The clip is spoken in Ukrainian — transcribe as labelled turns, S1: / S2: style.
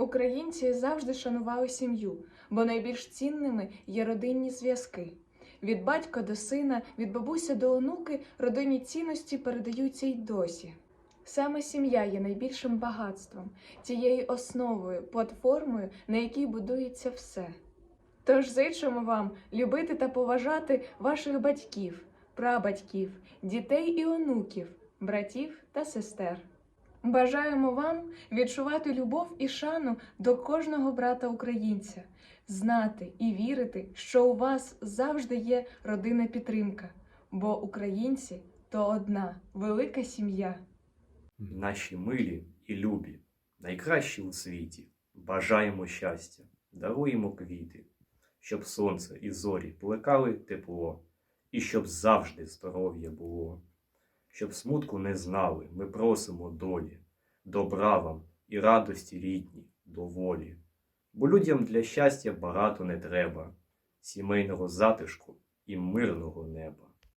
S1: Українці завжди шанували сім'ю, бо найбільш цінними є родинні зв'язки. Від батька до сина, від бабуся до онуки родинні цінності передаються й досі. Саме сім'я є найбільшим багатством, тією основою, платформою, на якій будується все. Тож зичимо вам любити та поважати ваших батьків, прабатьків, дітей і онуків, братів та сестер. Бажаємо вам відчувати любов і шану до кожного брата українця, знати і вірити, що у вас завжди є родинна підтримка, бо українці то одна велика сім'я.
S2: Наші милі і любі, найкращі у світі, бажаємо щастя, даруємо квіти, щоб сонце і зорі плекали тепло, і щоб завжди здоров'я було, щоб смутку не знали, ми просимо долі, добра вам і радості рідні, доволі. Бо людям для щастя багато не треба, сімейного затишку і мирного неба.